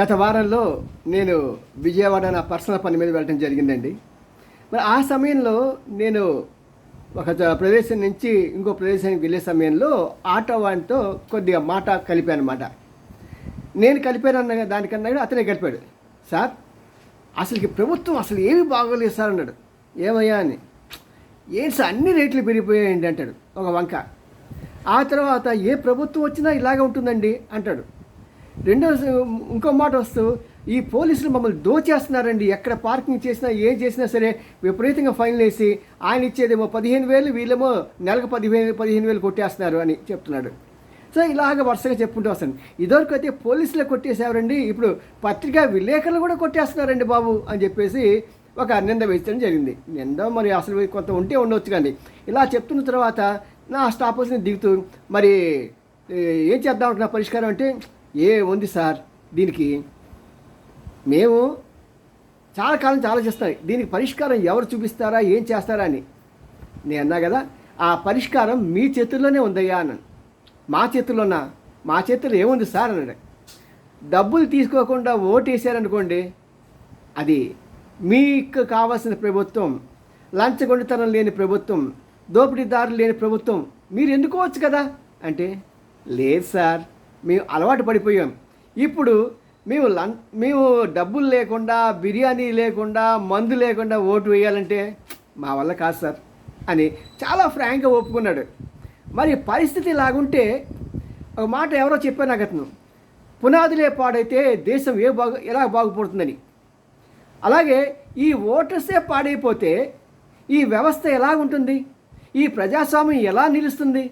గత వారంలో నేను విజయవాడ నా పర్సనల్ పని మీద వెళ్ళడం జరిగిందండి. మరి ఆ సమయంలో నేను ఒక ప్రదేశం నుంచి ఇంకో ప్రదేశానికి వెళ్ళే సమయంలో ఆటో వాడితో కొద్దిగా మాట కలిపాను అనమాట నేను కలిపానన్న దానికన్నా కూడా అతనే కలిపాడు సార్ అసలుకి ప్రభుత్వం అసలు ఏమి బాగోలేదు సార్ అన్నాడు. ఏమయ్యా అని. ఏంటి సార్ అన్ని రేట్లు పెరిగిపోయాయండి అంటాడు ఒక వంక. ఆ తర్వాత ఏ ప్రభుత్వం వచ్చినా ఇలాగే ఉంటుందండి అంటాడు. రెండో ఇంకో మాట వస్తూ ఈ పోలీసులు మమ్మల్ని దోచేస్తున్నారండి. ఎక్కడ పార్కింగ్ చేసినా ఏం చేసినా సరే విపరీతంగా ఫైన్ వేసి ఆయన ఇచ్చేదేమో పదిహేను వేలు వీళ్ళేమో నెలకు పదిహేను పదిహేను వేలు కొట్టేస్తున్నారు అని చెప్తున్నాడు. సో ఇలాగ వరుసగా చెప్పుకుంటూ వస్తాను. ఇదివరకు అయితే పోలీసులు కొట్టేసేవారండి. ఇప్పుడు పత్రికా విలేకరులు కూడా కొట్టేస్తున్నారండి బాబు అని చెప్పేసి ఒక నింద వేయించడం జరిగింది. నింద మరి అసలు కొంత ఉంటే ఉండొచ్చు కానీ ఇలా చెప్తున్న తర్వాత నా స్టాపర్స్ని దిగుతూ మరి ఏం చేద్దాం అనుకున్న పరిష్కారం అంటే ఏ ఉంది సార్? దీనికి మేము చాలా కాలం నుంచి ఆలోచిస్తాం దీనికి పరిష్కారం ఎవరు చూపిస్తారా? ఏం చేస్తారా అని. నేను అన్నా కదా ఆ పరిష్కారం మీ చేతుల్లోనే ఉందయ్యా అన్నాను. మా చేతుల్లోనా? మా చేతుల్లో ఏముంది సార్ అన్నాడు. డబ్బులు తీసుకోకుండా ఓటు వేసారనుకోండి అది మీకు కావాల్సిన ప్రభుత్వం లంచగొండితనం లేని ప్రభుత్వం దోపిడీదారులు లేని ప్రభుత్వం మీరు ఎన్నుకోవచ్చు కదా? అంటే లేదు సార్. మేము అలవాటు పడిపోయాం. ఇప్పుడు మేము లం మేము డబ్బులు లేకుండా బిర్యానీ లేకుండా మందు లేకుండా ఓటు వేయాలంటే మా వల్ల కాదు సార్ అని చాలా ఫ్రాంక్గా ఒప్పుకున్నాడు. మరి పరిస్థితి లాగుంటే ఒక మాట ఎవరో చెప్పారు నాకు అతను. పునాదులే పాడైతే దేశం ఏ బాగు ఎలా బాగుపడుతుందని. అలాగే ఈ ఓటర్సే పాడైపోతే ఈ వ్యవస్థ ఎలా ఉంటుంది? ఈ ప్రజాస్వామ్యం ఎలా నిలుస్తుంది?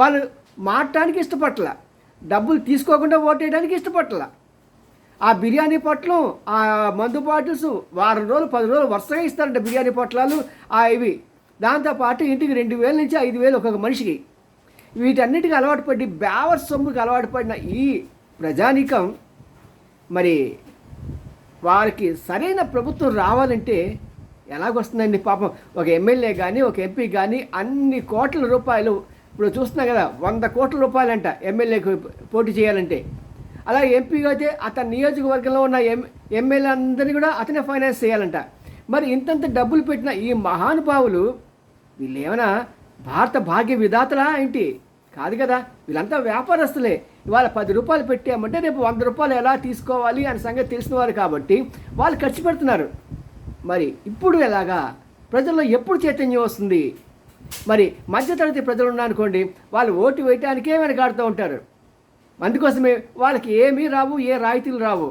వాళ్ళు మారటానికి ఇష్టపట్ల డబ్బులు తీసుకోకుండా ఓటేయడానికి ఇష్టపట్టాల ఆ బిర్యానీ పొట్లం ఆ మందు బాటిల్స్ వారం రోజులు పది రోజులు వరుసగా ఇస్తారంట బిర్యానీ పొట్లాలు. ఆ ఇవి దాంతోపాటు ఇంటికి రెండు వేల నుంచి ఐదు వేలు ఒక్కొక్క మనిషికి. వీటన్నిటికీ అలవాటు పడి బేవర్ సొమ్ముకి అలవాటు పడిన ఈ ప్రజానీకం మరి వారికి సరైన ప్రభుత్వం రావాలంటే ఎలాగొస్తుందండి పాపం? ఒక ఎమ్మెల్యే కానీ ఒక ఎంపీ కానీ అన్ని కోట్ల రూపాయలు ఇప్పుడు చూస్తున్నాం కదా వంద కోట్ల రూపాయలంట ఎమ్మెల్యేకి పోటీ చేయాలంటే. అలాగే ఎంపీగా అయితే అతని నియోజకవర్గంలో ఉన్న ఎం ఎమ్మెల్యే అందరినీ కూడా అతనే ఫైనాన్స్ చేయాలంట. మరి ఇంతంత డబ్బులు పెట్టిన ఈ మహానుభావులు వీళ్ళు ఏమైనా భారత భాగ్య విధాతలా ఏంటి? కాదు కదా వీళ్ళంతా వ్యాపారస్తులే. ఇవాళ పది రూపాయలు పెట్టామంటే రేపు వంద రూపాయలు ఎలా తీసుకోవాలి అనే సంగతి తెలిసిన వారు కాబట్టి వాళ్ళు ఖర్చు పెడుతున్నారు. మరి ఇప్పుడు ఎలాగా? ప్రజల్లో ఎప్పుడు చైతన్యం వస్తుంది? మరి మధ్యతరగతి ప్రజలు ఉన్నారనుకోండి వాళ్ళు ఓటు వేయటానికే వెనకాడుతూ ఉంటారు. అందుకోసమే వాళ్ళకి ఏమీ రావు ఏ రాయితీలు రావు.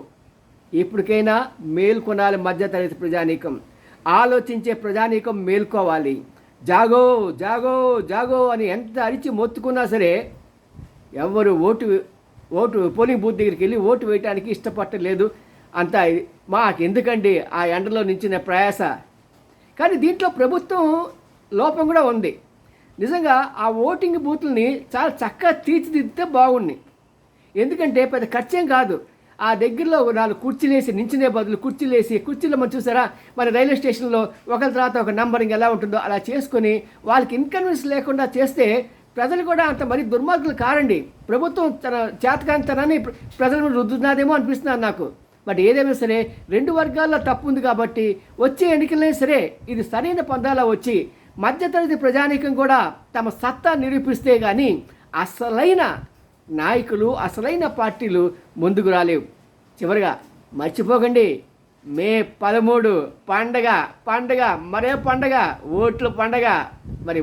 ఇప్పటికైనా మేల్కొనాలి మధ్యతరగతి ప్రజానీకం. ఆలోచించే ప్రజానీకం మేల్కోవాలి. జాగో జాగో జాగో అని ఎంత అరిచి మొత్తుకున్నా సరే ఎవరు ఓటు ఓటు పోలింగ్ బూత్ దగ్గరికి వెళ్ళి ఓటు వేయటానికి ఇష్టపడలేదు అంత మాకు ఎందుకండి ఆ ఎండలో నించిన ప్రయాస. కానీ దీంట్లో ప్రభుత్వం లోపం కూడా ఉంది. నిజంగా ఆ ఓటింగ్ బూత్లని చాలా చక్కగా తీర్చిదిద్దితే బాగుంది. ఎందుకంటే పెద్ద ఖర్చేం కాదు. ఆ దగ్గరలో నాలుగు కుర్చీలేసి నించునే బదులు కుర్చీలు వేసి కుర్చీలో మనం చూసారా? మన రైల్వే స్టేషన్లో ఒకరి తర్వాత ఒక నంబరింగ్ ఎలా ఉంటుందో అలా చేసుకొని వాళ్ళకి ఇన్కన్వీనియన్స్ లేకుండా చేస్తే ప్రజలు కూడా అంత మరి దుర్మార్గులు కారండి. ప్రభుత్వం తన చేతకాంతనాన్ని ప్ర- ప్రజల మీద రుద్దుతున్నదేమో అనిపిస్తున్నారు నాకు. బట్ ఏదైనా సరే రెండు వర్గాల్లో తప్పు ఉంది కాబట్టి వచ్చే ఎన్నికలనే సరే ఇది సరైన పందాలా వచ్చి మధ్యతరగతి ప్రజానీకం కూడా తమ సత్తా నిరూపిస్తే కానీ అసలైన నాయకులు అసలైన పార్టీలు ముందుకు రాలేవు. చివరిగా మర్చిపోకండి మే పదమూడు పండగ పండగ మరే పండగ ఓట్లు పండగ. మరి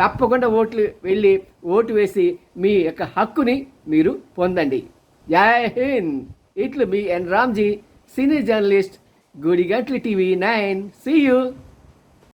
తప్పకుండా ఓట్లు వెళ్ళి ఓటు వేసి మీ యొక్క హక్కుని మీరు పొందండి. జై హింద్! ఇట్లు మీ N Ramji senior journalist Gudi Gudigantla TV nine. See you